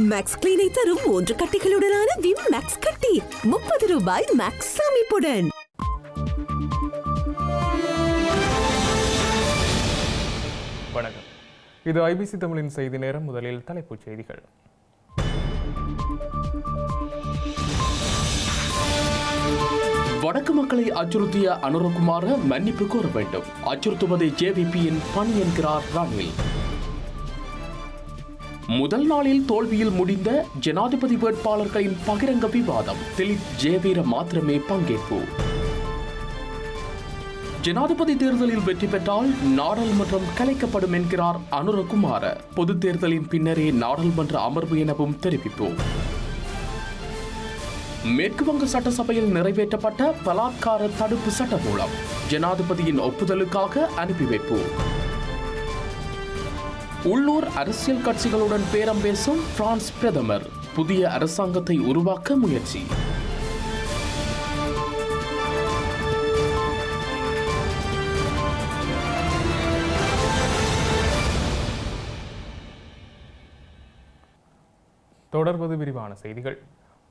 Maths கிளீனை தரும் மூன்று கட்டிகளுடனான Vim maths கட்டி. முப்பது ரூபாய் மேக்ஸ் அமைப்புடன் வணக்கம். இது ஐபிசி தமிழின் செய்தி நேரம். முதலில் தலைப்புச் செய்திகள். வடக்கு மக்களை அச்சுறுத்திய அனுரகுமார மன்னிப்பு கோர வேண்டும். அச்சுறுத்துவதை ஜேவிபியின் பணி என்கிறார் ரணில். முதல் நாளில் தோல்வியில் முடிந்த ஜனாதிபதி வேட்பாளர்களின் பகிரங்க விவாதம். திலீப் ஜெயவீர மாத்திரமே பங்கேற்பு. ஜனாதிபதி தேர்தலில் வெற்றி பெற்றால் நாடாளுமன்றம் கலைக்கப்படும் என்கிறார் அனுரகுமார. பொதுத் தேர்தலின் பின்னரே நாடாளுமன்ற அமர்வு எனவும் தெரிவிப்பு. மேற்கு வங்க சட்டசபையில் நிறைவேற்றப்பட்ட பலாத்கார தடுப்பு சட்டம் மூலம் ஜனாதிபதியின் ஒப்புதலுக்காக அனுப்பி வைப்பு உள்ளூர் அரசியல் கட்சிகளுடன் பேரம் பேசும் பிரான்ஸ் பிரதமர். புதிய அரசாங்கத்தை உருவாக்க முயற்சி. தொடர்வது விரிவான செய்திகள்.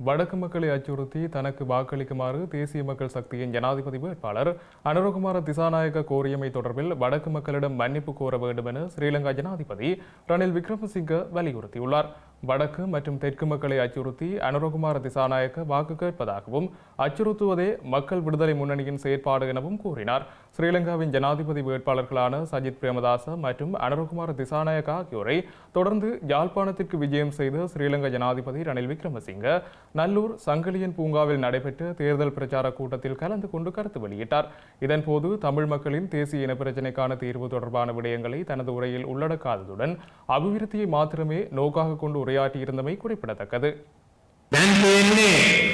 வடக்கு மக்களை அச்சுறுத்தி தனக்கு வாக்களிக்குமாறு தேசிய மக்கள் சக்தியின் ஜனாதிபதி வேட்பாளர் அனுரகுமார திசாநாயக கோரியமை தொடர்பில் வடக்கு மக்களிடம் மன்னிப்பு கோர வேண்டும் என ஸ்ரீலங்கா ஜனாதிபதி ரணில் விக்ரமசிங்க வலியுறுத்தியுள்ளார். வடக்கு மற்றும் தெற்கு மக்களை அச்சுறுத்தி அனுரகுமார திசாநாயக்க வாக்கு கேட்பதாகவும் அச்சுறுத்துவதே மக்கள் விடுதலை முன்னணியின் செயற்பாடு எனவும் கூறினார். ஸ்ரீலங்காவின் ஜனாதிபதி வேட்பாளர்களான சஜித் பிரேமதாச மற்றும் அனுரகுமார திசாநாயக் ஆகியோரை தொடர்ந்து யாழ்ப்பாணத்திற்கு விஜயம் செய்த ஸ்ரீலங்கா ஜனாதிபதி ரணில் விக்ரமசிங்க நல்லூர் சங்கிலியன் பூங்காவில் நடைபெற்ற தேர்தல் பிரச்சார கூட்டத்தில் கலந்து கொண்டு கருத்து வெளியிட்டார். இதன்போது தமிழ் மக்களின் தேசிய இன பிரச்சினைக்கான தீர்வு தொடர்பான விடயங்களை தனது உரையில் உள்ளடக்காததுடன் அபிவிருத்தியை மாத்திரமே நோக்காக கொண்டு உரையாற்றியிருந்தமை குறிப்பிடத்தக்கது.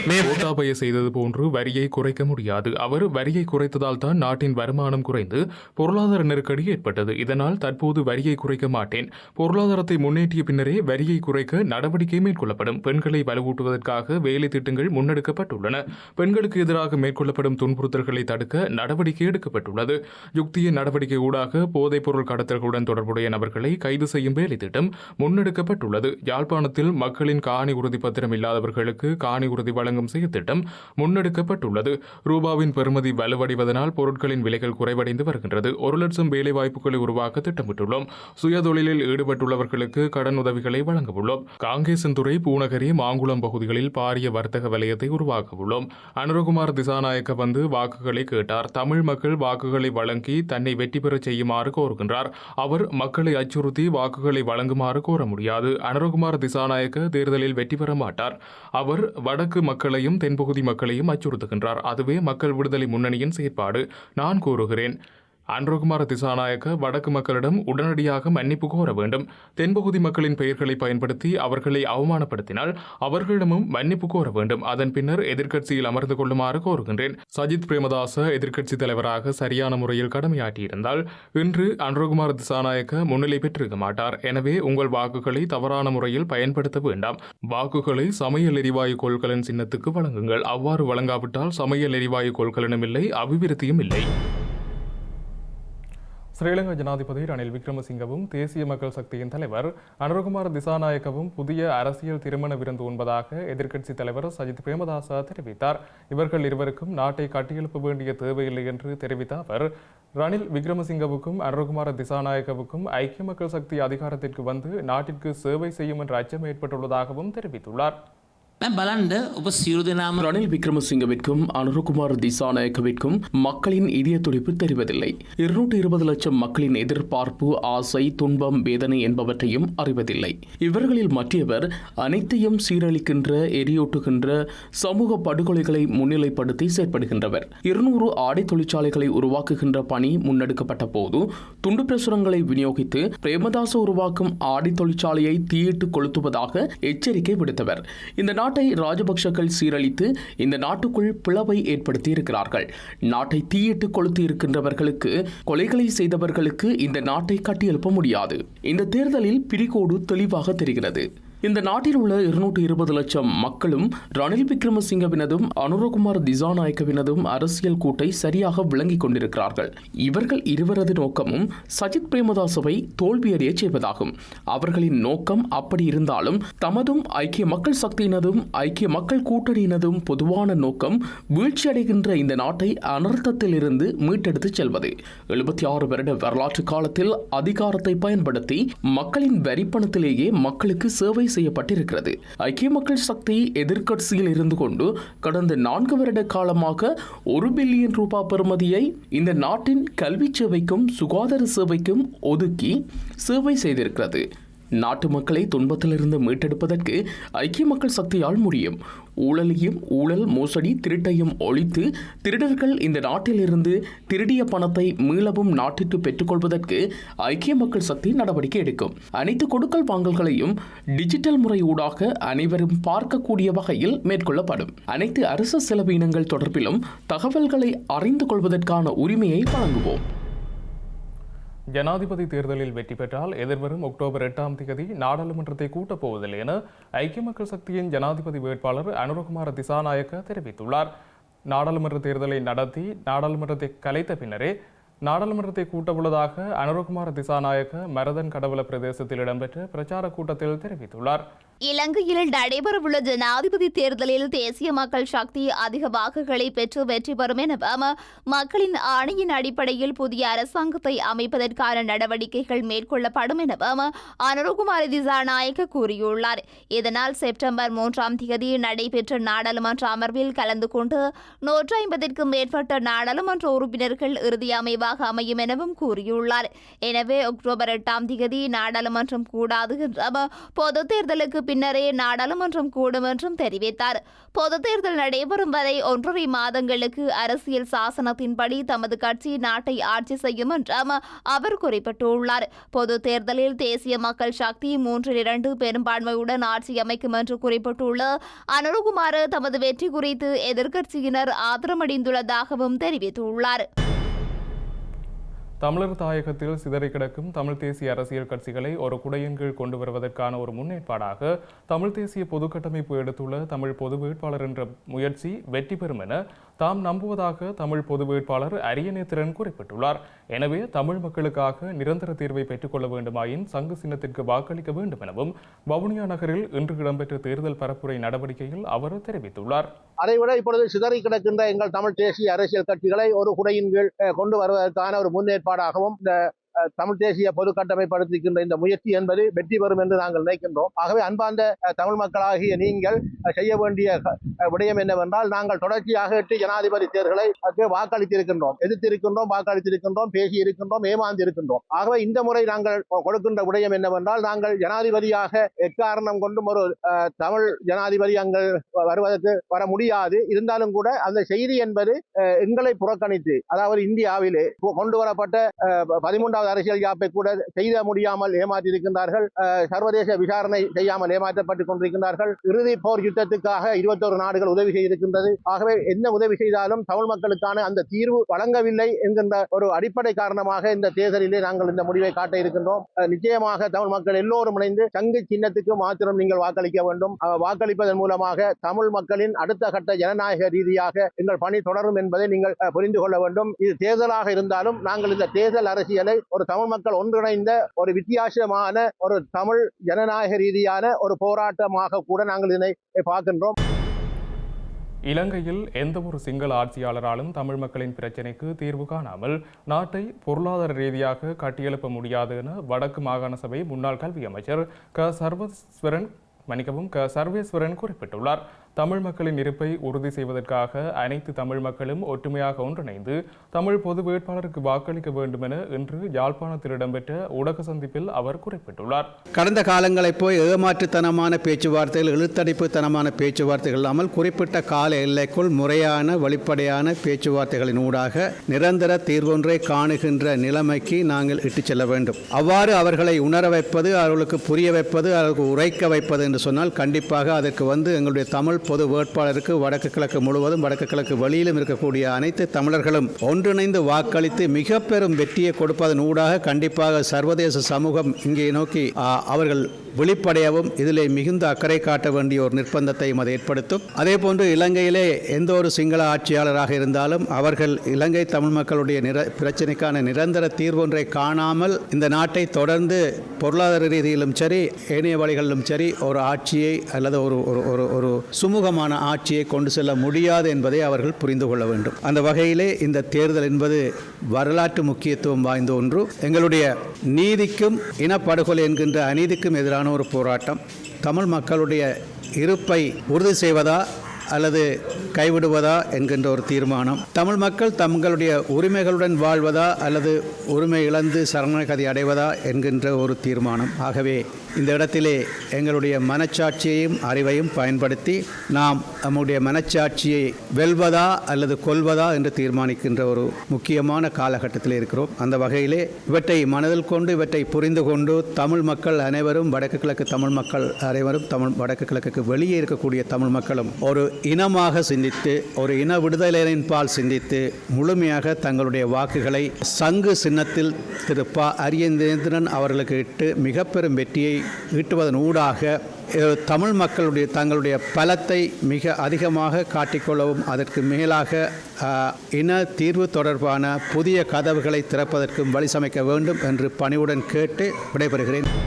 கோட்டாபய செய்தது போன்று வரியை குறைக்க முடியாது. அவர் வரியை குறைத்ததால் தான் நாட்டின் வருமானம் குறைந்து பொருளாதார நெருக்கடி ஏற்பட்டது. இதனால் தற்போது வரியை குறைக்க மாட்டேன். பொருளாதாரத்தை முன்னேற்றிய பின்னரே வரியை குறைக்க நடவடிக்கை மேற்கொள்ளப்படும். பெண்களை வலுவூட்டுவதற்காக வேலை திட்டங்கள் முன்னெடுக்கப்பட்டுள்ளன. பெண்களுக்கு எதிராக மேற்கொள்ளப்படும் துன்புறுத்தல்களை தடுக்க நடவடிக்கை எடுக்கப்பட்டுள்ளது. யுக்திய நடவடிக்கை ஊடாக போதைப் பொருள் கடத்தல்களுடன் தொடர்புடைய நபர்களை கைது செய்யும் வேலை திட்டம் முன்னெடுக்கப்பட்டுள்ளது. யாழ்ப்பாணத்தில் மக்களின் காணி உறுதி பத்திரம் இல்லாதவர்களுக்கு காணி உறுதி அரசாங்கம் செய்ய திட்டம் முன்னெடுக்கப்பட்டுள்ளது. ரூபாவின் பெறுமதி வலுவடைவதனால் பொருட்களின் விலைகள் குறைவடைந்து வருகின்றது. ஒரு லட்சம் வேலை வாய்ப்புகளை உருவாக்க திட்டமிட்டுள்ளோம். சுயதொழிலில் ஈடுபட்டுள்ளவர்களுக்கு கடன் உதவிகளை வழங்கவுள்ளோம். காங்கேசன்துறை பூநகரி மாங்குளம் பகுதிகளில் பாரிய வர்த்தக வலயத்தை உருவாக்க உள்ளோம் அனுரகுமார் திசாநாயக்க வந்து வாக்குகளை கேட்டார். தமிழ் மக்கள் வாக்குகளை வழங்கி தன்னை வெற்றி பெறச் செய்யுமாறு கோருகின்றார். அவர் மக்களை அச்சுறுத்தி வாக்குகளை வழங்குமாறு கோர முடியாது. அனுரகுமார் திசாநாயக்க தேர்தலில் வெற்றி பெற மாட்டார். அவர் வடக்கு மக்கள் மக்களையும் தென்பகுதி மக்களையும் அச்சுறுத்துகின்றார். அதுவே மக்கள் விடுதலை முன்னணியின் செயற்பாடு. நான் கூறுகிறேன் அன்ரோகுமார திசாநாயக்க வடக்கு மக்களிடம் உடனடியாக மன்னிப்பு கோர வேண்டும். தென்பகுதி மக்களின் பெயர்களை பயன்படுத்தி அவர்களை அவமானப்படுத்தினால் அவர்களிடமும் மன்னிப்பு கோர வேண்டும். அதன் பின்னர் எதிர்க்கட்சியில் அமர்ந்து கொள்ளுமாறு கோருகின்றேன். சஜித் பிரேமதாச எதிர்க்கட்சி தலைவராக சரியான முறையில் கடமையாற்றியிருந்தால் இன்று அன்ரோகுமார் திசாநாயக்க முன்னிலை பெற்றிருக்க மாட்டார். எனவே உங்கள் வாக்குகளை தவறான முறையில் பயன்படுத்த வேண்டாம். வாக்குகளை சமையல் எரிவாயு கொள்கலன் சின்னத்துக்கு வழங்குங்கள். அவ்வாறு வழங்காவிட்டால் சமையல் எரிவாயு கொள்கலனும் இல்லை அபிவிருத்தியும் இல்லை. ஸ்ரீலங்கா ஜனாதிபதி ரணில் விக்ரமசிங்கவும் தேசிய மக்கள் சக்தியின் தலைவர் அனுரகுமார் திசாநாயக்கவும் புதிய அரசியல் திருமண விருந்து உண்பதாக எதிர்க்கட்சித் தலைவர் சஜித் பிரேமதாச தெரிவித்தார். இவர்கள் இருவருக்கும் நாட்டை கட்டியெழுப்ப வேண்டிய தேவையில்லை என்று தெரிவித்த அவர் ரணில் விக்ரமசிங்கவுக்கும் அனுரகுமார திசாநாயக்கவுக்கும் ஐக்கிய மக்கள் சக்தி அதிகாரத்திற்கு வந்து நாட்டிற்கு சேவை செய்யும் என்ற அச்சம் ஏற்பட்டுள்ளதாகவும் தெரிவித்துள்ளார். බලන්ඩ ඔබ සියලු දෙනාම ரணில் விக்ரமசிங்கவிற்கும் அனுரகுமார் திசாநாயக்கவிற்கும் மக்களின் இதய துடிப்பு தெரிவதில்லை இருநூற்று இருபது லட்சம் மக்களின் எதிர்பார்ப்பு ஆசை துன்பம் வேதனை என்பவற்றையும் அறிவதில்லை இவர்களில் மற்றவர் அனைத்தையும் சீரழிக்கின்ற எரியூட்டுகின்ற சமூக படுகொலைகளை முன்னிலைப்படுத்தி செயற்படுகின்றவர் இருநூறு ஆடை தொழிற்சாலைகளை உருவாக்குகின்ற பணி முன்னெடுக்கப்பட்ட போது துண்டு பிரசுரங்களை விநியோகித்து பிரேமதாச உருவாக்கும் ஆடை தொழிற்சாலையை தீயிட்டு கொளுத்துவதாக எச்சரிக்கை விடுத்தவர் இந்த நாட்டை ராஜபக்சக்கள் சீரழித்து இந்த நாட்டுக்குள் பிளவை ஏற்படுத்தி இருக்கிறார்கள் நாட்டை தீயிட்டு கொளுத்தி இருக்கின்றவர்களுக்கு கொலைகளை செய்தவர்களுக்கு இந்த நாட்டை கட்டியெழுப்ப முடியாது. இந்த தேர்தலில் பிரிகோடு தெளிவாக தெரிகிறது. இந்த நாட்டில் உள்ள இருநூற்று இருபது லட்சம் மக்களும் ரணில் விக்ரமசிங்கவினதும் அனுரகுமார் திசாநாயக்கவினதும் அரசியல் கூட்டை சரியாக விளங்கிக் கொண்டிருக்கிறார்கள். இவர்கள் இருவரது நோக்கமும் சஜித் பிரேமதாசவை தோல்வியடைய செய்வதாகும். அவர்களின் நோக்கம் அப்படி இருந்தாலும் தமதும் ஐக்கிய மக்கள் சக்தியினதும் ஐக்கிய மக்கள் கூட்டணியினதும் பொதுவான நோக்கம் வீழ்ச்சியடைகின்ற இந்த நாட்டை அனர்த்தத்தில் இருந்து மீட்டெடுத்துச் செல்வது. எழுபத்தி ஆறு வருட வரலாற்று காலத்தில் அதிகாரத்தை பயன்படுத்தி மக்களின் வரிப்பணத்திலேயே மக்களுக்கு சேவை செய்யப்பட்டிருக்கிறது. ஐக்கிய மக்கள் சக்தி எதிர்க்கட்சியில் இருந்து கொண்டு கடந்த நான்கு வருட காலமாக ஒரு பில்லியன் ரூபாய் பெறுமதியை இந்த நாட்டின் கல்வி சேவைக்கும் சுகாதார சேவைக்கும் ஒதுக்கி சேவை செய்திருக்கிறது. நாட்டு மக்களை துன்பத்திலிருந்து மீட்டெடுப்பதற்கு ஐக்கிய மக்கள் சக்தியால் முடியும். ஊழலையும் ஊழல் மோசடி திருட்டையும் ஒழித்து திருடர்கள் இந்த நாட்டிலிருந்து திருடிய பணத்தை மீளவும் நாட்டிற்கு பெற்றுக்கொள்வதற்கு ஐக்கிய மக்கள் சக்தி நடவடிக்கை எடுக்கும். அனைத்து கொடுக்கல் வாங்கல்களையும் டிஜிட்டல் முறை ஊடாக அனைவரும் பார்க்கக்கூடிய வகையில் மேற்கொள்ளப்படும். அனைத்து அரசு செலவினங்கள் தொடர்பிலும் தகவல்களை அறிந்து கொள்வதற்கான உரிமையை வழங்குவோம். ஜனாதிபதி தேர்தலில் வெற்றி பெற்றால் எதிர்வரும் அக்டோபர் எட்டாம் தேதி நாடாளுமன்றத்தை கூட்டப் போவதில்லை என ஐக்கிய மக்கள் சக்தியின் ஜனாதிபதி வேட்பாளர் அனுரகுமார திசாநாயக்க தெரிவித்துள்ளார். நாடாளுமன்ற தேர்தலை நடத்தி நாடாளுமன்றத்தை கலைத்த பின்னரே நாடாளுமன்றத்தை கூட்டவுள்ளதாக அனுரகுமார திசாநாயக்க மரதன் கடவுள பிரதேசத்தில் இடம்பெற்ற பிரச்சார கூட்டத்தில் தெரிவித்துள்ளார். இலங்கையில் நடைபெறவுள்ள ஜனாதிபதி தேர்தலில் தேசிய மக்கள் சக்தி அதிக வாக்குகளை பெற்று வெற்றி பெறும் எனவும் மக்களின் ஆணையின் அடிப்படையில் புதிய அரசாங்கத்தை அமைப்பதற்கான நடவடிக்கைகள் மேற்கொள்ளப்படும் எனவும் அனுரகுமார திசாநாயக்க கூறியுள்ளார். இதனால் செப்டம்பர் மூன்றாம் தேதி நடைபெற்ற நாடாளுமன்ற அமர்வில் கலந்து கொண்டு நூற்றி ஐம்பதிற்கும் மேற்பட்ட நாடாளுமன்ற உறுப்பினர்கள் இறுதி அமைவாக அமையும் எனவும் கூறியுள்ளார். எனவே அக்டோபர் எட்டாம் தேதி நாடாளுமன்றம் கூடாது என்றும் பொது தேர்தலுக்கு பின்னரே நாடாளுமன்றம் கூடும் என்றும் தெரிவித்தார். பொது தேர்தல் நடைபெறும் வரை ஒன்றரை மாதங்களுக்கு அரசியல் சாசனத்தின்படி தமது கட்சி நாட்டை ஆட்சி செய்யும் என்றும் அவர் குறிப்பிட்டுள்ளார். பொது தேர்தலில் தேசிய மக்கள் சக்தி மூன்றில் இரண்டு பெரும்பான்மையுடன் ஆட்சி அமைக்கும் என்று குறிப்பிட்டுள்ள அனுருகுமார் தமது வெற்றி குறித்து எதிர்க்கட்சியினர் ஆத்திரமடைந்துள்ளதாகவும் தெரிவித்துள்ளார். தமிழர் தாயகத்தில் சிதறி கிடக்கும் தமிழ் தேசிய அரசியல் கட்சிகளை ஒரு குடையின் கீழ் கொண்டு வருவதற்கான ஒரு முன்னேற்பாடாக தமிழ் தேசிய பொதுக்கட்டமைப்பு எடுத்துள்ள தமிழ் பொது வேட்பாளர் என்ற முயற்சி வெற்றி பெறும் என தாம் நம்புவதாக தமிழ் பொது வேட்பாளர் அரியநேத்திரன் குறிப்பிட்டுள்ளார். எனவே தமிழ் மக்களுக்காக நிரந்தர தீர்வை பெற்றுக்கொள்ள வேண்டுமாயின் சங்கு சின்னத்திற்கு வாக்களிக்க வேண்டும் எனவும் வவுனியா நகரில் இன்று இடம்பெற்ற தேர்தல் பரப்புரை நடவடிக்கையில் அவர் தெரிவித்துள்ளார். அதைவிட இப்பொழுது சிதறி கிடக்கின்ற எங்கள் தமிழ் தேசிய அரசியல் கட்சிகளை ஒரு குடையின் கீழ் கொண்டு வருவதற்கான ஒரு முன்னேற்பாடாகவும் இந்த தமிழ் தேசிய பொது கட்டமைப்படுத்திக்கின்ற இந்த முயற்சி என்பது வெற்றி பெறும் என்று நாங்கள் நினைக்கின்றோம். ஆகவே அன்பார்ந்த தமிழ் மக்களாகிய நீங்கள் செய்ய வேண்டிய விடயம் என்னவென்றால் நாங்கள் தொடர்ச்சியாக எட்டு ஜனாதிபதி தேர்தலை வாக்களித்திருக்கின்றோம். எதிர்த்திருக்கின்றோம் வாக்களித்திருக்கின்றோம் பேசி இருக்கின்றோம் ஏமாந்து இருக்கின்றோம் ஆகவே இந்த முறை நாங்கள் கொடுக்கின்ற விடயம் என்னவென்றால் நாங்கள் ஜனாதிபதியாக எக்காரணம் கொண்டும் ஒரு தமிழ் ஜனாதிபதி அங்கு வருவதற்கு வர முடியாது. இருந்தாலும் கூட அந்த செய்தி என்பது எங்களை புறக்கணித்து அதாவது இந்தியாவிலே கொண்டு வரப்பட்ட பதிமூன்றாவது அரசியல் யாப்பை கூட செய்த முடியாமல் ஏமாற்றியிருக்கின்றார்கள். சர்வதேச விசாரணை செய்யாமல் ஏமாற்றப்பட்டுக் கொண்டிருக்கின்றார்கள். இறுதி போர் யுத்தத்துக்காக இருபத்தோரு நாடுகள் உதவி செய்திருக்கின்றது. ஆகவே என்ன உதவி செய்தாலும் தமிழ் மக்களுக்கான அந்த தீர்வு வழங்கவில்லை என்கின்ற ஒரு அடிப்படை காரணமாக இந்த தேர்தலிலே நாங்கள் இந்த முடிவை காட்ட இருக்கின்றோம். நிச்சயமாக தமிழ் மக்கள் எல்லோரும் இணைந்து சங்கு சின்னத்துக்கு மாத்திரம் நீங்கள் வாக்களிக்க வேண்டும். வாக்களிப்பதன் மூலமாக தமிழ் மக்களின் அடுத்த கட்ட ஜனநாயக ரீதியாக எங்கள் பணி தொடரும் என்பதை நீங்கள் புரிந்து கொள்ள வேண்டும். இது தேர்தலாக இருந்தாலும் நாங்கள் இந்த தேர்தல் அரசியலை ஒரு தமிழ் மக்கள் ஒன்றிணைந்த ஒரு வித்தியாசமான ஒரு தமிழ் ஜனநாயக ரீதியான ஒரு போராட்டமாக கூட நாங்கள் இதனை பார்க்கின்றோம். இலங்கையில் எந்த ஒரு சிங்கள ஆட்சியாளராலும் தமிழ் மக்களின் பிரச்சினைக்கு தீர்வு காணாமல் நாட்டை பொருளாதார ரீதியாக கட்டியெழுப்ப முடியாது என வடக்கு மாகாண சபை முன்னாள் கல்வி அமைச்சர் க. சர்வஸ்வரன் மன்னிக்கவும் க. சர்வேஸ்வரன் குறிப்பிட்டுள்ளார். தமிழ் மக்களின் இருப்பை உறுதி செய்வதற்காக அனைத்து தமிழ் மக்களும் ஒற்றுமையாக ஒன்றிணைந்து தமிழ் பொது வேட்பாளருக்கு வாக்களிக்க வேண்டும் என இன்று யாழ்ப்பாணத்தில் இடம்பெற்ற ஊடக சந்திப்பில் அவர் குறிப்பிட்டுள்ளார். கடந்த காலங்களைப் போய் ஏமாற்றுத்தனமான பேச்சுவார்த்தைகள் இழுத்தடிப்புத்தனமான பேச்சுவார்த்தைகள் இல்லாமல் குறிப்பிட்ட கால எல்லைக்குள் முறையான வெளிப்படையான பேச்சுவார்த்தைகளின் ஊடாக நிரந்தர தீர்வொன்றை காணுகின்ற நிலைமைக்கு நாங்கள் இட்டுச் செல்ல வேண்டும். அவ்வாறு அவர்களை உணர வைப்பது அவர்களுக்கு புரிய வைப்பது அவர்களுக்கு உரைக்க வைப்பது என்று சொன்னால் கண்டிப்பாக அதற்கு வந்து எங்களுடைய தமிழ் பொது வேட்பாளருக்கு வடக்கு கிழக்கு முழுவதும் வடக்கு கிழக்கு வழியிலும் இருக்கக்கூடிய அனைத்து தமிழர்களும் ஒன்றிணைந்து வாக்களித்து மிக பெரும் வெற்றியை கொடுப்பதன் ஊடாக கண்டிப்பாக சர்வதேச சமூகம் இங்கே நோக்கி அவர்கள் விழிப்படையவும் இதிலே மிகுந்த அக்கறை காட்ட வேண்டிய ஒரு நிர்பந்தத்தையும் அது ஏற்படுத்தும். அதே போன்று இலங்கையிலே எந்த ஒரு சிங்கள ஆட்சியாளராக இருந்தாலும் அவர்கள் இலங்கை தமிழ் மக்களுடைய நிர பிரச்சனைக்கான நிரந்தர தீர்வொன்றை காணாமல் இந்த நாட்டை தொடர்ந்து பொருளாதார ரீதியிலும் சரி ஏனைய வழிகளிலும் சரி ஒரு ஆட்சியை அல்லது ஒரு ஒரு ஒரு சுமூகமான ஆட்சியை கொண்டு செல்ல முடியாது என்பதை அவர்கள் புரிந்து கொள்ள வேண்டும். அந்த வகையிலே இந்த தேர்தல் என்பது வரலாற்று முக்கியத்துவம் வாய்ந்த ஒன்று. எங்களுடைய நீதிக்கும் இனப்படுகொலை என்கின்ற அநீதிக்கும் எதிரான ஒரு போராட்டம். தமிழ் மக்களுடைய இருப்பை உறுதி செய்வதா அல்லது கைவிடுவதா என்கின்ற ஒரு தீர்மானம். தமிழ் மக்கள் தங்களுடைய உரிமைகளுடன் வாழ்வதா அல்லது உரிமை இழந்து சரணகதி அடைவதா என்கின்ற ஒரு தீர்மானம். ஆகவே இந்த இடத்திலே எங்களுடைய மனச்சாட்சியையும் அறிவையும் பயன்படுத்தி நாம் நம்முடைய மனச்சாட்சியை வெல்வதா அல்லது கொல்வதா என்று தீர்மானிக்கின்ற ஒரு முக்கியமான காலகட்டத்தில் இருக்கிறோம். அந்த வகையிலே இவற்றை மனதில் கொண்டு இவற்றை புரிந்து கொண்டு தமிழ் மக்கள் அனைவரும் வடக்கு கிழக்கு தமிழ் மக்கள் அனைவரும் தமிழ் வடக்கு கிழக்குக்கு வெளியே இருக்கக்கூடிய தமிழ் மக்களும் ஒரு இனமாக சிந்தித்து ஒரு இன விடுதலையின் பால் சிந்தித்து முழுமையாக தங்களுடைய வாக்குகளை சங்கு சின்னத்தில் திரு ப. அரியந்தேந்திரன் அவர்களுக்கு இட்டு மிக பெரும் வெற்றியை ஈட்டுவதன் ஊடாக தமிழ் மக்களுடைய தங்களுடைய பலத்தை மிக அதிகமாக காட்டிக்கொள்ளவும் அதற்கு மேலாக இன தீர்வு தொடர்பான புதிய கதவுகளை திறப்பதற்கும் வழி சமைக்க வேண்டும் என்று பணிவுடன் கேட்டு விடைபெறுகிறேன்.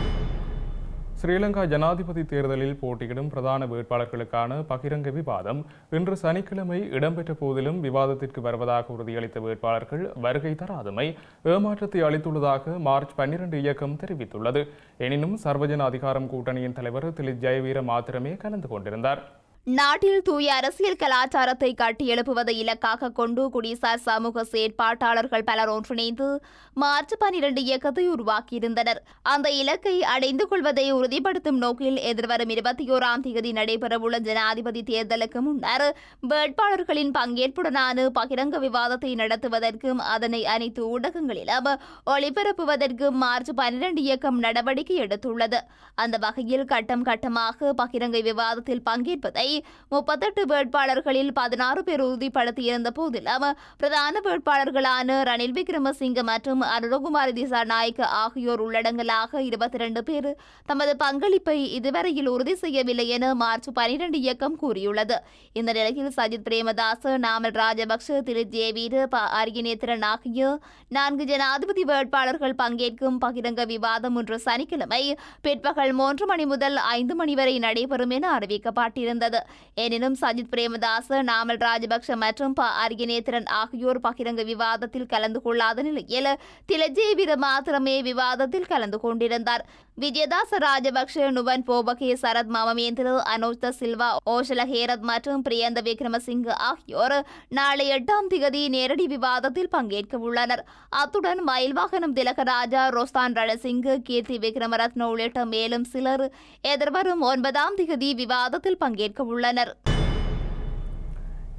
ஸ்ரீலங்கா ஜனாதிபதி தேர்தலில் போட்டியிடும் பிரதான வேட்பாளர்களுக்கான பகிரங்க விவாதம் இன்று சனிக்கிழமை இடம்பெற்ற போதிலும் விவாதத்திற்கு வருவதாக உறுதியளித்த வேட்பாளர்கள் வருகை தராதமை ஏமாற்றத்தை அளித்துள்ளதாக மார்ச் பன்னிரண்டு இயக்கம் தெரிவித்துள்ளது. எனினும் சர்வஜன அதிகாரம் கூட்டணியின் தலைவர் திரு ஜெயவீர மாத்திரமே கலந்து கொண்டிருந்தார். நாட்டில் தூய அரசியல் கலாச்சாரத்தை கட்டியெழுப்புவதை இலக்காக கொண்டு குடிசார் சமூக செயற்பாட்டாளர்கள் பலர் ஒன்றிணைந்து மார்ச் பனிரெண்டு இயக்கத்தை உருவாக்கியிருந்தனர். அந்த இலக்கை அடைந்து கொள்வதை உறுதிப்படுத்தும் நோக்கில் எதிர்வரும் இருபத்தி ஓராம் தேதி நடைபெறவுள்ள ஜனாதிபதி தேர்தலுக்கு முன்னர் வேட்பாளர்களின் பங்கேற்புடனான பகிரங்க விவாதத்தை நடத்துவதற்கும் அதனை அனைத்து ஊடகங்களிலும் ஒளிபரப்புவதற்கும் மார்ச் பனிரெண்டு இயக்கம் நடவடிக்கை எடுத்துள்ளது. அந்த வகையில் கட்டம் கட்டமாக பகிரங்க விவாதத்தில் பங்கேற்பதை முப்பத்தெட்டு வேட்பாளர்களில் பதினாறு பேர் உறுதிப்படுத்தியிருந்த போதிலும் பிரதான வேட்பாளர்களான ரணில் விக்ரமசிங்க மற்றும் அனுரகுமாரி திசாநாயக்க ஆகியோர் உள்ளடங்கலாக இருபத்தி ரெண்டு பேர் தமது பங்களிப்பை இதுவரையில் உறுதி செய்யவில்லை என மார்ச் பனிரெண்டு இயக்கம் கூறியுள்ளது. இந்த நிலையில் சஜித் பிரேமதாஸ் நாமல் ராஜபக்ஷ திரு ஜேவீர் ப அரியநேத்திரன் ஆகிய நான்கு ஜனாதிபதி வேட்பாளர்கள் பங்கேற்கும் பகிரங்க விவாதம் ஒன்று சனிக்கிழமை பிற்பகல் மூன்று மணி முதல் ஐந்து மணி வரை நடைபெறும் என அறிவிக்கப்பட்டிருந்தது. எனினும் சஜித் பிரேமதாச நாமல் ராஜபக்ஷ மற்றும் ப. அரியநேத்திரன் ஆகியோர் பகிரங்க விவாதத்தில் கலந்து கொள்ளாத நிலையில் திலஜே மாத்திரமே விவாதத்தில் கலந்து கொண்டிருந்தார். விஜயதாச ராஜபக்ஷ நுவன் போபகே சரத் மமமேந்திர அனோஜ் சில்வா ஓஷல ஹேரத் மற்றும் பிரியந்த விக்ரமசிங்க ஆகியோர் நாளை எட்டாம் திகதி நேரடி விவாதத்தில் பங்கேற்க உள்ளனர். அத்துடன் மயில்வாகனம் திலகராஜா ரோஸ்தான் ரணசிங் கீர்த்தி விக்ரமரத்ன உள்ளிட்ட மேலும் சிலர் எதிர்வரும் ஒன்பதாம் திகதி விவாதத்தில் பங்கேற்க உள்ளனர்.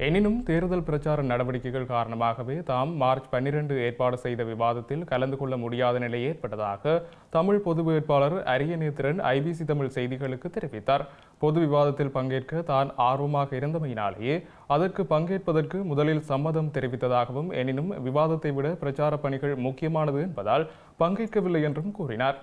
எனினும் தேர்தல் பிரச்சார நடவடிக்கைகள் காரணமாகவே தாம் மார்ச் பன்னிரண்டு ஏற்பாடு செய்த விவாதத்தில் கலந்து கொள்ள முடியாத நிலை ஏற்பட்டதாக தமிழ் பொது வேட்பாளர் அரியநேத்திரன் ஐபிசி தமிழ் செய்திகளுக்கு தெரிவித்தார். பொது விவாதத்தில் பங்கேற்க தான் ஆர்வமாக இருந்தமையினாலேயே அதற்கு பங்கேற்பதற்கு முதலில் சம்மதம் தெரிவித்ததாகவும் எனினும் விவாதத்தை விட பிரச்சார பணிகள் முக்கியமானது என்பதால் பங்கேற்கவில்லை என்றும் கூறினார்.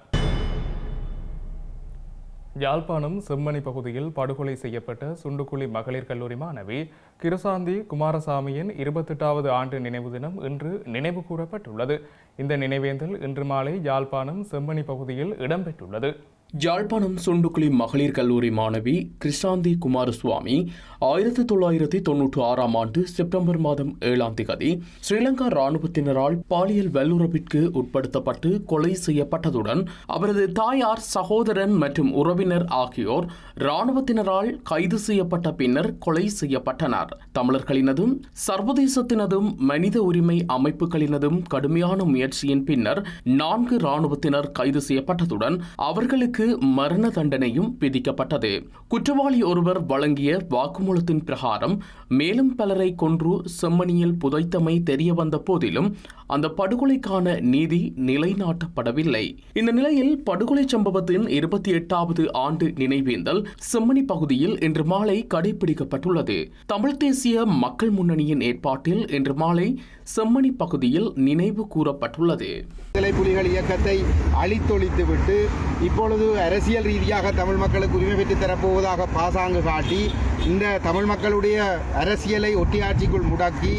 யாழ்ப்பாணம் செம்மணி பகுதியில் படுகொலை செய்யப்பட்ட சுண்டுக்குழி மகளிர் கல்லூரி மாணவி கிருசாந்தி குமாரசாமியின் இருபத்தெட்டாவது ஆண்டு நினைவு தினம் இன்று நினைவு கூறப்பட்டுள்ளது. இந்த நினைவேந்தல் இன்று மாலை யாழ்ப்பாணம் செம்மணி பகுதியில் இடம்பெற்றுள்ளது. யாழ்ப்பாணம் சுண்டுக்குழி மகளிர் கல்லூரி மாணவி கிருஷாந்தி குமாரசுவாமி ஆயிரத்தி தொள்ளாயிரத்தி தொன்னூற்றி ஆறாம் ஆண்டு செப்டம்பர் மாதம் ஏழாம் திகதி ஸ்ரீலங்கா ராணுவத்தினரால் பாலியல் வல்லுறவிற்கு உட்படுத்தப்பட்டு கொலை செய்யப்பட்டதுடன் அவரது தாயார் சகோதரன் மற்றும் உறவினர் ஆகியோர் ராணுவத்தினரால் கைது செய்யப்பட்ட பின்னர் கொலை செய்யப்பட்டனர். தமிழர்களினதும் சர்வதேசத்தினதும் மனித உரிமை அமைப்புகளினதும் கடுமையான முயற்சியின் பின்னர் நான்கு ராணுவத்தினர் கைது செய்யப்பட்டதுடன் அவர்களுக்கு மரண தண்டனையும் விதிக்கப்பட்டது. குற்றவாளி ஒருவர் வழங்கிய வாக்குமூலத்தின் பிரகாரம் மேலும் பலரை கொன்று செம்மணியில் புதைத்தமை தெரிய வந்த போதிலும் அந்த படுகொலைக்கான நீதி நிலைநாட்டப்படவில்லை. இந்த நிலையில் படுகொலை சம்பவத்தின் இருபத்தி எட்டாவது ஆண்டு நினைவேந்தல் செம்மணி பகுதியில் இன்று மாலை கடைபிடிக்கப்பட்டுள்ளது தமிழ் தேசிய மக்கள் முன்னணியின் ஏற்பாட்டில் இன்று மாலை செம்மணி பகுதியில் நினைவு கூறப்பட்டுள்ளது. புலிகள் இயக்கத்தை அழித்தொழித்துவிட்டு இப்பொழுது அரசியல் ரீதியாக தமிழ் மக்களுக்கு உரிமை பெற்று தரப்போவதாக பாசாங்கு காட்டி இந்த தமிழ் மக்களுடைய அரசியலை ஒட்டியாட்சிக்குள் முடக்கி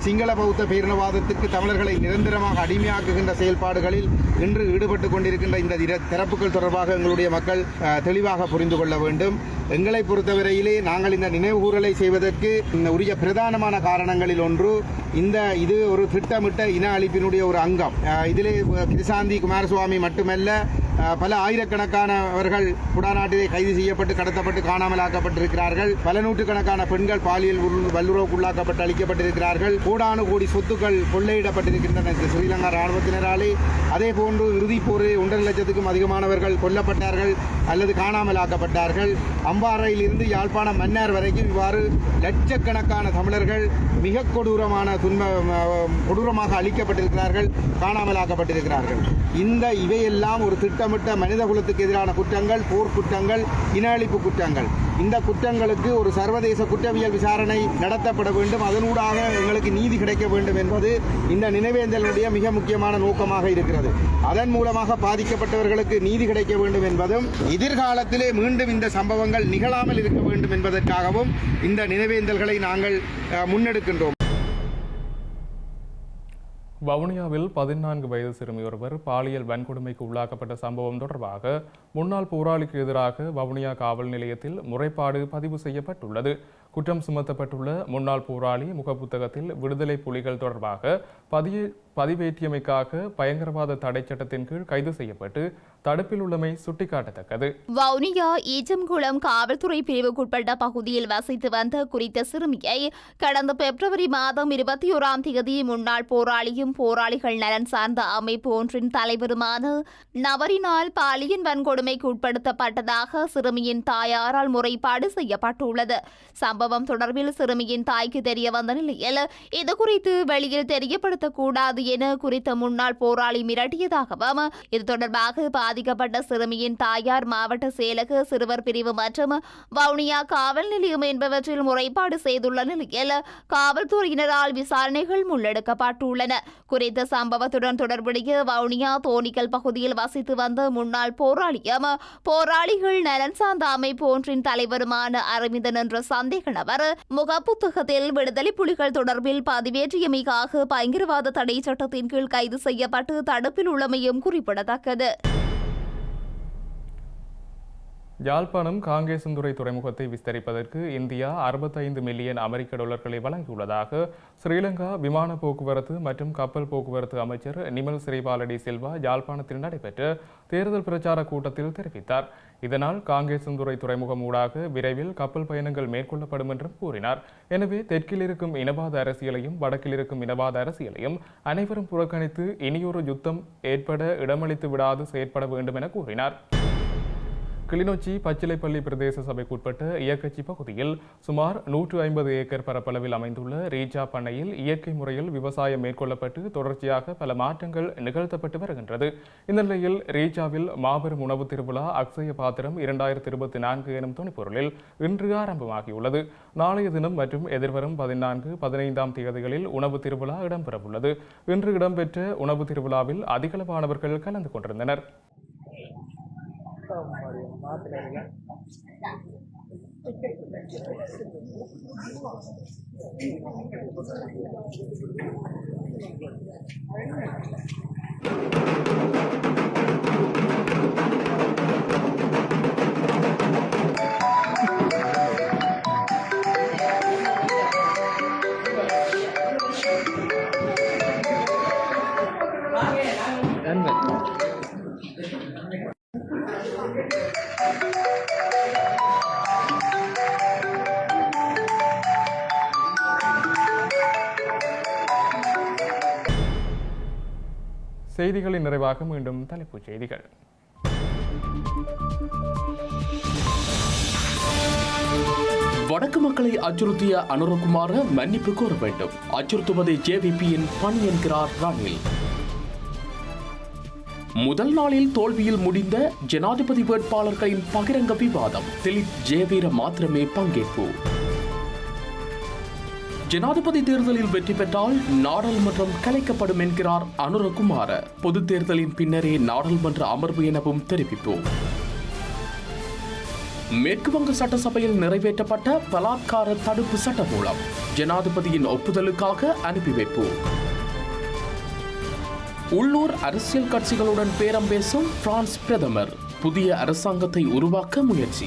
சிங்கள பௌத்த பேரினவாதத்துக்கு தமிழர்களை நிரந்தரமாக அடிமையாக்குகின்ற செயல்பாடுகளில் இன்று ஈடுபட்டு கொண்டிருக்கின்ற இந்த இர- திறப்புகள் தொடர்பாக எங்களுடைய மக்கள் தெளிவாக புரிந்து கொள்ள வேண்டும். எங்களை பொறுத்தவரையிலே நாங்கள் இந்த நினைவுகூரலை செய்வதற்கு இந்த உரிய பிரதானமான காரணங்களில் ஒன்று இந்த இது ஒரு திட்டமிட்ட இன அழிப்பினுடைய ஒரு அங்கம். இதிலே கிருசாந்தி குமாரசுவாமி மட்டுமல்ல பல ஆயிரக்கணக்கானவர்கள் குடாநாட்டிலே கைது செய்யப்பட்டு கடத்தப்பட்டு காணாமலாக்கப்பட்டிருக்கிறார்கள். பல நூற்றுக்கணக்கான பெண்கள் பாலியல் உரு- வல்லுறவுக்குள்ளாக்கப்பட்டு அளிக்கப்பட்டிருக்கிறார்கள் கோடானு கோடி சொத்துக்கள் கொள்ளையிடப்பட்டிருக்கின்றன இந்த ஸ்ரீலங்கா ராணுவத்தினராலே. அதே போன்று இறுதிப் போரில் ஒன்றரை லட்சத்துக்கும் அதிகமானவர்கள் கொல்லப்பட்டார்கள் அல்லது காணாமலாக்கப்பட்டார்கள். அம்பாறையில் இருந்து யாழ்ப்பாணம் மன்னார் வரைக்கும் இவ்வாறு லட்சக்கணக்கான தமிழர்கள் மிக கொடூரமான துன்ப கொடூரமாக அழிக்கப்பட்டிருக்கிறார்கள் காணாமலாக்கப்பட்டிருக்கிறார்கள். இந்த இவையெல்லாம் ஒரு திட்டம் திட்டமிட்ட மனித குலத்துக்கு எதிரான குற்றங்கள் போர்க்குற்றங்கள் இன அழிப்பு குற்றங்கள். இந்த குற்றங்களுக்கு ஒரு சர்வதேச குற்றவியல் விசாரணை நடத்தப்பட வேண்டும். அதனூடாக எங்களுக்கு நீதி கிடைக்க வேண்டும் என்பது இந்த நினைவேந்தலுடைய மிக முக்கியமான நோக்கமாக இருக்கிறது. அதன் மூலமாக பாதிக்கப்பட்டவர்களுக்கு நீதி கிடைக்க வேண்டும் என்பதும் எதிர்காலத்திலே மீண்டும் இந்த சம்பவங்கள் நிகழாமல் இருக்க வேண்டும் என்பதற்காகவும் இந்த நினைவேந்தல்களை நாங்கள் முன்னெடுக்கின்றோம். வவுனியாவில் பதினான்கு வயது சிறுமி ஒருவர் பாலியல் வன்கொடுமைக்கு உள்ளாக்கப்பட்ட சம்பவம் தொடர்பாக முன்னாள் போராளிக்கு எதிராக வவுனியா காவல் நிலையத்தில் முறைப்பாடு பதிவு செய்யப்பட்டுள்ளது. குற்றம் சுமத்தப்பட்டுள்ள முன்னாள் போராளி முகப்புத்தகத்தில் விடுதலை புலிகள் தொடர்பாக பதிய பதிவேற்றியமைக்காக பயங்கரவாத தடை சட்டத்தின் கீழ் கைது செய்யப்பட்டு தடுப்பில் உள்ளமை சுட்டிக்காட்டத்தக்கது. வவுனியா ஈஜம்குளம் காவல்துறை பிரிவுக்குட்பட்ட பகுதியில் வசித்து வந்த குறித்த சிறுமியை கடந்த பிப்ரவரி மாதம் இருபத்தி ஓராம் தேதி முன்னாள் போராளியும் போராளிகள் நலன் சார்ந்த அமைப்பு ஒன்றின் தலைவருமான நபரினால் பாலியல் வன்கொடுமைக்கு உட்படுத்தப்பட்டதாக சிறுமியின் தாயாரால் முறைப்பாடு செய்யப்பட்டுள்ளது. சம்பவம் தொடர்பில் சிறுமியின் தாய்க்கு தெரிய வந்த நிலையில் இதுகுறித்து வெளியில் தெரியப்படுத்தக்கூடாது என குறித்த முன்னாள் போராளி மிரட்டியதாகவும் இது தொடர்பாக பாதிக்கப்பட்ட சிறுமியின் தாயார் மாவட்ட செயலக சிறுவர் பிரிவு மற்றும் வவுனியா காவல் நிலையம் என்பவற்றில் முறைப்பாடு செய்துள்ள நிலையில் காவல்துறையினரால் விசாரணைகள் முன்னெடுக்கப்பட்டுள்ளன. குறித்த சம்பவத்துடன் தொடர்புடைய வவுனியா தோணிக்கல் பகுதியில் வசித்து வந்த முன்னாள் போராளியும் போராளிகள் நலன் சார்ந்த அமைப்பு ஒன்றின் தலைவருமான அரவிந்தன் என்ற சந்தேக நபர் முகப்புத்தகத்தில் விடுதலை புலிகள் தொடர்பில் பதிவேற்றியமைக்காக பயங்கரவாத தடை சட்டத்தின் கீழ் கைது செய்யப்பட்டு தடுப்பில் உள்ளமையும் குறிப்பிடத்தக்கது. யாழ்ப்பாணம் காங்கேசந்துறை துறைமுகத்தை விஸ்தரிப்பதற்கு இந்தியா அறுபத்தைந்து மில்லியன் அமெரிக்க டாலர்களை வழங்கியுள்ளதாக ஸ்ரீலங்கா விமான போக்குவரத்து மற்றும் கப்பல் போக்குவரத்து அமைச்சர் நிமல் ஸ்ரீபாலடி சில்வா யாழ்ப்பாணத்தில் நடைபெற்ற தேர்தல் பிரச்சார கூட்டத்தில் தெரிவித்தார். இதனால் காங்கேசந்துறை துறைமுகம் ஊடாக விரைவில் கப்பல் பயணங்கள் மேற்கொள்ளப்படும் என்றும் கூறினார். எனவே தெற்கில் இருக்கும் இனவாத அரசியலையும் வடக்கில் இருக்கும் இனவாத அரசியலையும் அனைவரும் புறக்கணித்து இனியொரு யுத்தம் ஏற்பட இடமளித்து விடாது செயற்பட வேண்டும் என கூறினார். கிளிநொச்சி பச்சிலைப்பள்ளி பிரதேச சபைக்குட்பட்ட இயக்கச்சி பகுதியில் சுமார் நூற்று ஐம்பது ஏக்கர் பரப்பளவில் அமைந்துள்ள ரீச்சா பண்ணையில் இயற்கை முறையில் விவசாயம் மேற்கொள்ளப்பட்டு தொடர்ச்சியாக பல மாற்றங்கள் நிகழ்த்தப்பட்டு வருகின்றது. இந்த நிலையில் ரீச்சாவில் மாபெரும் உணவு திருவிழா அக்ஷய பாத்திரம் இரண்டாயிரத்தி இருபத்தி நான்கு எனும் துணிப்பொருளில் இன்று ஆரம்பமாகியுள்ளது. நாளைய தினம் மற்றும் எதிர்வரும் பதினான்கு பதினைந்தாம் தேதிகளில் உணவு திருவிழா இடம்பெறவுள்ளது. இன்று இடம்பெற்ற உணவு திருவிழாவில் அதிகளவானவர்கள் கலந்து கொண்டிருந்தனர். மாத்திரை செய்திகளின் நிறைவாக மீண்டும் தலைப்புச் செய்திகள். வடக்கு மக்களை அச்சுறுத்திய அனுரகுமார மன்னிப்பு கோர வேண்டும். அச்சுறுத்துவதை ஜேவிபியின் பணி என்கிறார் ரணில். முதல் நாளில் தோல்வியில் முடிந்த ஜனாதிபதி வேட்பாளர்களின் பகிரங்க விவாதம். திலீப் ஜெயவீர மாத்திரமே பங்கேற்பு. ஜனாதிபதி தேர்தலில் வெற்றி பெற்றால் நாடாளுமன்றம் கலைக்கப்படும் என்கிறார் அனுரகுமார. பொதுத் தேர்தலின் பின்னரே நாடாளுமன்ற அமர்வு எனவும் தெரிவிப்பு. மேற்குவங்க சட்டசபையில் நிறைவேற்றப்பட்ட பலாத்கார தடுப்பு சட்டமூலம். ஜனாதிபதியின் ஒப்புதலுக்காக அனுப்பி வைப்பு. உள்ளூர் அரசியல் கட்சிகளுடன் பேரம் பேசும் பிரான்ஸ் பிரதமர். புதிய அரசாங்கத்தை உருவாக்க முயற்சி.